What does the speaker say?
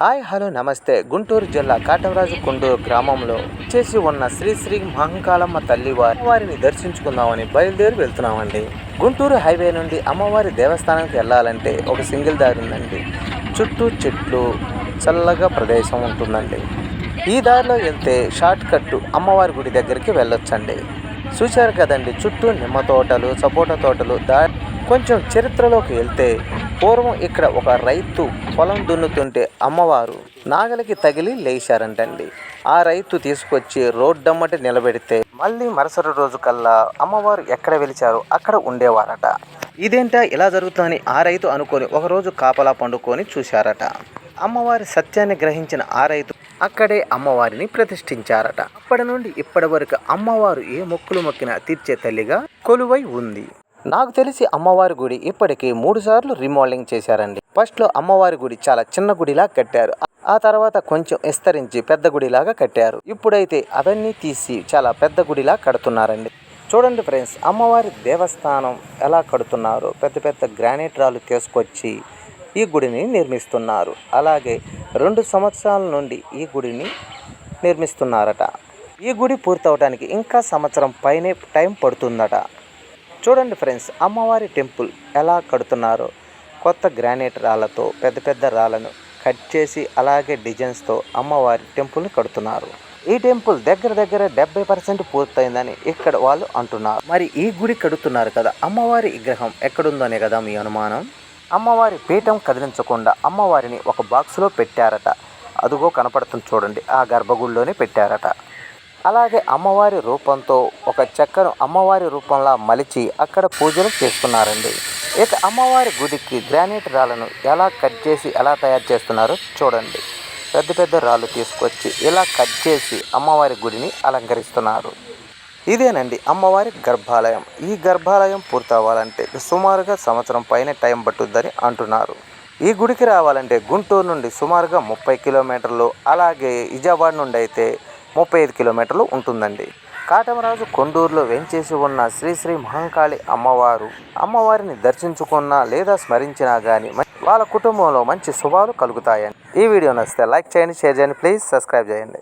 Hi hello నమస్తే. గుంటూరు జిల్లా కాటవరాజు కొండూరు గ్రామంలో చేసి ఉన్న శ్రీ శ్రీ మహంకాళమ్మ తల్లి వారి వారిని దర్శించుకుందామని బయలుదేరి వెళ్తున్నామండి. గుంటూరు హైవే నుండి అమ్మవారి దేవస్థానానికి వెళ్ళాలంటే ఒక సింగిల్ దారి ఉందండి. చుట్టూ చెట్లు చల్లగా ప్రదేశం ఉంటుందండి. ఈ దారిలో వెళ్తే షార్ట్ కట్ అమ్మవారి గుడి దగ్గరికి వెళ్ళొచ్చండి. చూశారు కదండి చుట్టూ నిమ్మ తోటలు సపోటా తోటలు దా కొంచెం చరిత్రలోకి వెళ్తే పూర్వం ఇక్కడ ఒక రైతు పొలం దున్నుతుంటే అమ్మవారు నాగలికి తగిలి లేచారంటండి. ఆ రైతు తీసుకొచ్చి రోడ్డమ్మటి నిలబెడితే మళ్ళీ మరుసటి రోజు కల్లా అమ్మవారు ఎక్కడ వెలిచారో అక్కడ ఉండేవారట. ఇదేంటా ఇలా జరుగుతుందని ఆ రైతు అనుకొని ఒకరోజు కాపలా పండుకొని చూశారట. అమ్మవారి సత్యాన్ని గ్రహించిన ఆ రైతు అక్కడే అమ్మవారిని ప్రతిష్ఠించారట. అప్పటి నుండి ఇప్పటి వరకు అమ్మవారు ఏ మొక్కులు మొక్కినా తీర్చే తల్లిగా కొలువై ఉంది. నాకు తెలిసి అమ్మవారి గుడి ఇప్పటికి మూడు సార్లు రిమోడలింగ్ చేశారండి. ఫస్ట్లో అమ్మవారి గుడి చాలా చిన్న గుడిలా కట్టారు. ఆ తర్వాత కొంచెం విస్తరించి పెద్ద గుడిలాగా కట్టారు. ఇప్పుడైతే అవన్నీ తీసి చాలా పెద్ద గుడిలా కడుతున్నారండి. చూడండి ఫ్రెండ్స్ అమ్మవారి దేవస్థానం ఎలా కడుతున్నారో? పెద్ద పెద్ద గ్రానైట్ రాళ్ళు తీసుకొచ్చి ఈ గుడిని నిర్మిస్తున్నారు. అలాగే రెండు సంవత్సరాల నుండి ఈ గుడిని నిర్మిస్తున్నారట. ఈ గుడి పూర్తవడానికి ఇంకా సంవత్సరం పైనే టైం పడుతుందట. చూడండి ఫ్రెండ్స్ అమ్మవారి టెంపుల్ ఎలా కడుతున్నారో. కొత్త గ్రానైట్ రాళ్ళతో పెద్ద పెద్ద రాళ్ళను కట్ చేసి అలాగే డిజైన్స్తో అమ్మవారి టెంపుల్ని కడుతున్నారు. ఈ టెంపుల్ దగ్గర దగ్గర డెబ్బై పర్సెంట్ పూర్తయిందని ఇక్కడ వాళ్ళు అంటున్నారు. మరి ఈ గుడి కడుతున్నారు కదా అమ్మవారి విగ్రహం ఎక్కడుందనే కదా మీ అనుమానం? అమ్మవారి పీఠం కదిలించకుండా అమ్మవారిని ఒక బాక్స్లో పెట్టారట. అదుగో కనపడుతుంది చూడండి ఆ గర్భగుడిలోనే పెట్టారట. అలాగే అమ్మవారి రూపంతో ఒక చెక్కను అమ్మవారి రూపంలా మలిచి అక్కడ పూజలు చేస్తున్నారండి. ఇక అమ్మవారి గుడికి గ్రానైట్ రాళ్ళను ఎలా కట్ చేసి ఎలా తయారు చేస్తున్నారో చూడండి. పెద్ద పెద్ద రాళ్ళు తీసుకొచ్చి ఇలా కట్ చేసి అమ్మవారి గుడిని అలంకరిస్తున్నారు. ఇదేనండి అమ్మవారి గర్భాలయం. ఈ గర్భాలయం పూర్తవ్వాలంటే సుమారుగా సంవత్సరం పైన టైం పట్టుద్దని అంటున్నారు. ఈ గుడికి రావాలంటే గుంటూరు నుండి సుమారుగా ముప్పై కిలోమీటర్లు అలాగే ఇజాబాద్ నుండి అయితే ముప్పై ఐదు కిలోమీటర్లు ఉంటుందండి. కాటమరాజు కొండూరులో వెంచేసి ఉన్న శ్రీ శ్రీ మహంకాళి అమ్మవారు అమ్మవారిని దర్శించుకున్నా లేదా స్మరించినా కానీ వాళ్ళ కుటుంబంలో మంచి శుభాలు కలుగుతాయని ఈ వీడియో నచ్చితే లైక్ చేయండి షేర్ చేయండి ప్లీజ్ సబ్స్క్రైబ్ చేయండి.